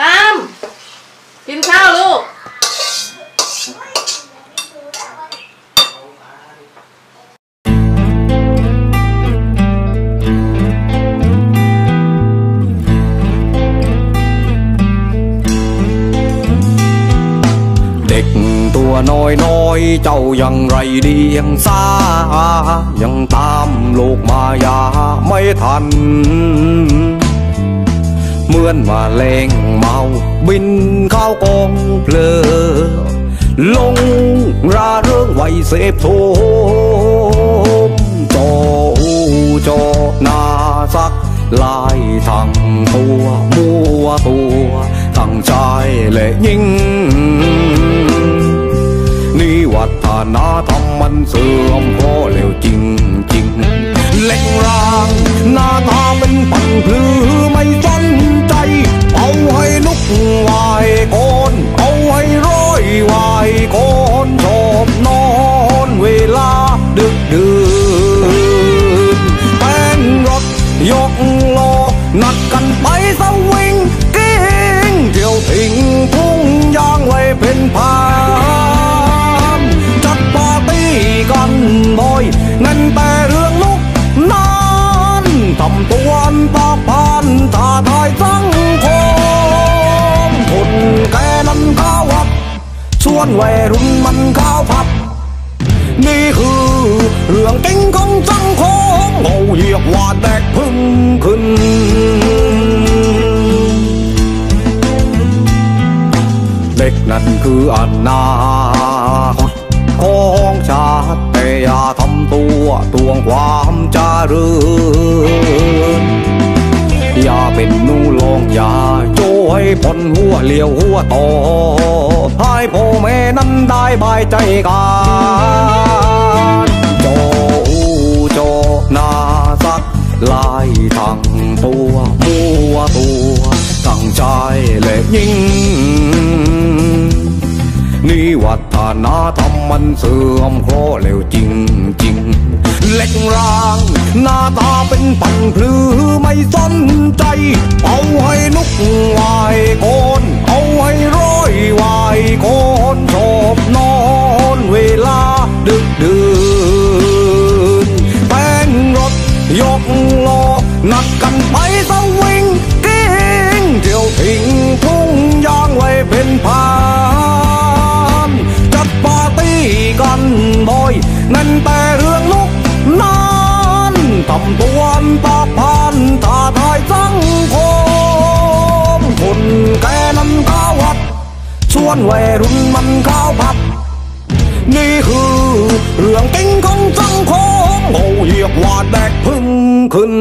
ตาม กินข้าวลูก เด็กตัวน้อยน้อยๆเจ้ายังไรเดียงสายังตามโลกมายาไม่ทัน เหมือนมาแรงเมาบินเข้ากองเพลอลงราเริงไว้เสพโทมจอหูจอนาสักลายทั้งตัวมัวตัวทั้งชายและหญิงนี่วัฒนธรรมมันเสื่อมเพราะเร็วจริง วนวัยรุ่นมันข้าวผับ นี่คือเรื่องจริงของสังคมเขาเรียกว่าแตกพึ่งขึ้นเด็กนั้นคืออนาคตของชาติแต่อย่าทำตัวตวงความเจริญอย่าเป็นนูลองอย่าโจ้ให้พนหัวเลี้ยวหัวต่อ ให้พ่อแม่นั้นได้บายใจกันโจอูโจนาสักลายทั้งตัวมัวตัวทั้งชายและหญิงนี่วัฒนธรรมมันเสื่อมเพราะเร็วจริงจริงเล็กร่าง หน้าตาเป็นปันพลือไม่สนใจ เอาให้นุกไหวโกนเอาให้ร้ อยไหวคนชอบนอนเวลาดึกดื่น วนวัยรุ่นมันข้าวผับ นี่คือเรื่องจริงของสังคมเอาเรียกว่าแดกพึ่งขึ้น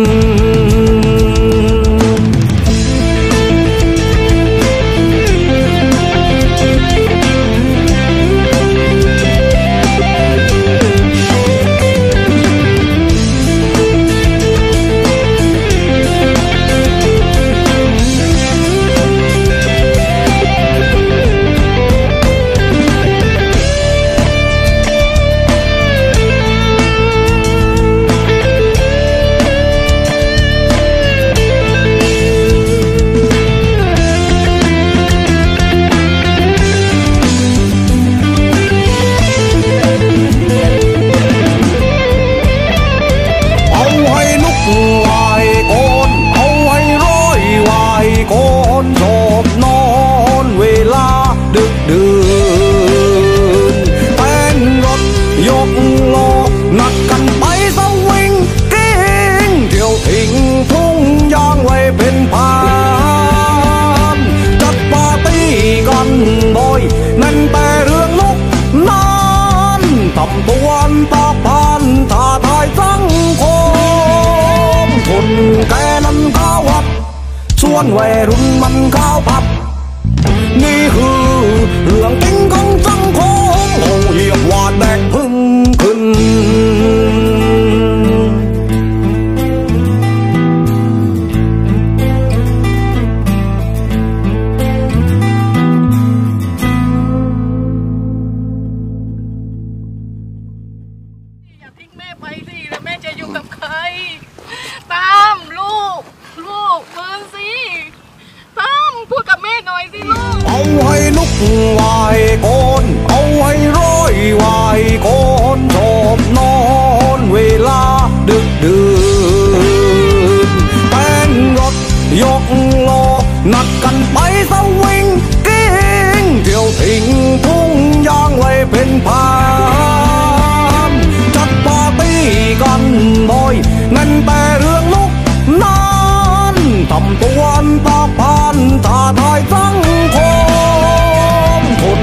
ล้อนัดกันไปสวิงกิ้งเที่ยวทิ้งทุ่งยางไว้เป็นพานจัดปาร์ตี้กันบ่อยนั่นแต่เรื่องลุกนั้นทำตัวนปากพานท้าทายสังคมคนแก่นั้นข้าววับส่วนวัยรุ่น อย่าทิ้งแม่ไปสิแล้วแม่จะอยู่กับใคร ตามลูก ลูกมือสิตามพูดกับแม่หน่อยสิลูก เอาให้ลุกไหวโกนเอาให้ร้อยไหวโกนชอบนอนเวลาดึกดื่นแต่งรถยกลอนัดกันไปสวิงกิ้งเที่ยวทิ้งทุ่งยางไว้เป็นพา กันบ่อยนั่นแต่เรื่องลุกนั้นทำตัวอันตาพานท้าทายสังคมคน